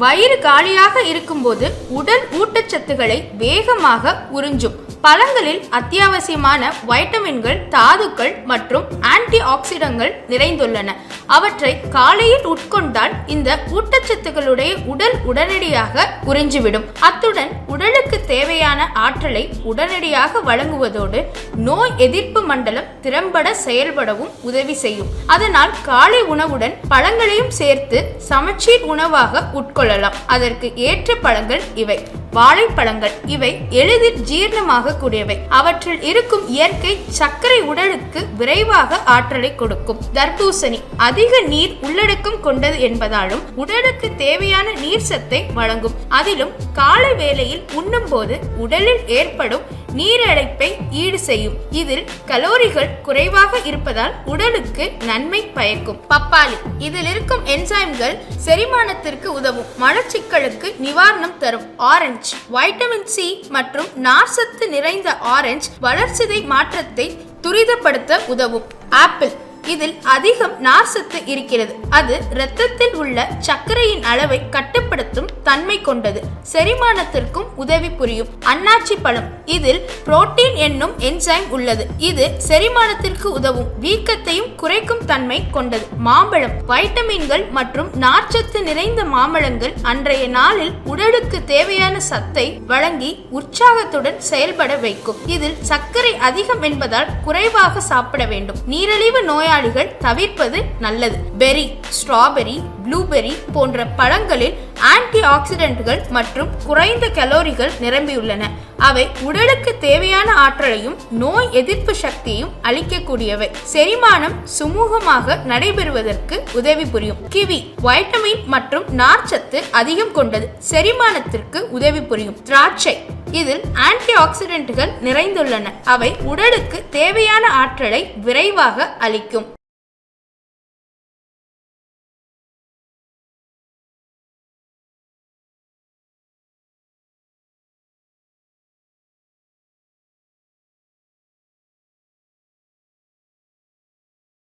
வயிறு காலியாக இருக்கும்போது உடல் ஊட்டச்சத்துக்களை வேகமாக உறிஞ்சும். பழங்களில் அத்தியாவசியமான வைட்டமின்கள் தாதுக்கள் மற்றும் ஆன்டி ஆக்சிடங்கள் நிறைந்துள்ளன. அவற்றை காலையில் உட்கொண்டால் இந்த ஊட்டச்சத்துக்களுடைய உடல் உடனடியாக உறிஞ்சிவிடும். அத்துடன் உடலுக்கு தேவையான ஆற்றலை உடனடியாக வழங்குவதோடு நோய் எதிர்ப்பு மண்டலம் திறம்பட செயல்படவும் உதவி செய்யும். அதனால் காலை உணவுடன் பழங்களையும் சேர்த்து சமச்சீர் உணவாக உட்கொள்ளலாம். அதற்கு ஏற்ற பழங்கள் இவை. வாழைப்பழங்கள். இவை எளிதில் ஜீரணமாக கூடியவை. அவற்றில் இருக்கும் இயற்கை சர்க்கரை உடலுக்கு விரைவாக ஆற்றலை கொடுக்கும். தர்பூசணி அதிக நீர் உள்ளடக்கம் கொண்டது என்பதாலும் உடலுக்கு தேவையான நீர் சத்தை வழங்கும். அதிலும் காலை வேளையில் உண்ணும்போது உடலில் ஏற்படும் நீரழைப்பை ஈடு செய்யும். இதில் கலோரிகள் குறைவாக இருப்பதால் உடலுக்கு நன்மை பயக்கும். பப்பாளி. இதில் இருக்கும் என்சைம்கள் செரிமானத்திற்கு உதவும். மலச்சிக்கலுக்கு நிவாரணம் தரும். ஆரஞ்சு. வைட்டமின் சி மற்றும் நார்சத்து நிறைந்த ஆரஞ்சு வளர்ச்சிதை மாற்றத்தை துரிதப்படுத்த உதவும். ஆப்பிள். இதில் அதிகம் நார்சத்து இருக்கிறது. அது இரத்தத்தில் உள்ள சர்க்கரையின் அளவை கட்டுப்படுத்தும் தன்மை கொண்டது. செரிமானத்திற்கும் உதவி புரியும் அன்னாச்சி பழம். இதில் புரோட்டீன் என்னும் என்சைம் உள்ளது. இது செரிமானத்திற்கு உதவும் வீக்கத்தையும் குறைக்கும் தன்மை கொண்டது. மாம்பழம் வைட்டமின்கள் மற்றும் நார்ச்சத்து நிறைந்த மாம்பழங்கள் அன்றைய நாளில் உடலுக்கு தேவையான சத்தை வழங்கி உற்சாகத்துடன் செயல்பட வைக்கும். இதில் சர்க்கரை அதிகம் என்பதால் குறைவாக சாப்பிட வேண்டும். நீரிழிவு நோயாளிகள் தவிர்ப்பது நல்லது. பெரி ஸ்ட்ராபெரி ப்ளூபெரி போன்ற பழங்களில் ஆன்டி ஆக்சிடென்ட்கள் மற்றும் குறைந்த கலோரிகள் நிரம்பியுள்ளன. அவை உடலுக்கு தேவையான ஆற்றலையும் நோய் எதிர்ப்பு சக்தியையும் அளிக்கக்கூடியவை. செரிமானம் சுமூகமாக நடைபெறுவதற்கு உதவி புரியும். கிவி வைட்டமின் மற்றும் நார்ச்சத்து அதிகம் கொண்டது செரிமானத்திற்கு உதவி புரியும். திராட்சை இதில் ஆன்டி ஆக்சிடென்ட்கள் நிறைந்துள்ளன. அவை உடலுக்கு தேவையான ஆற்றலை விரைவாக அளிக்கும்.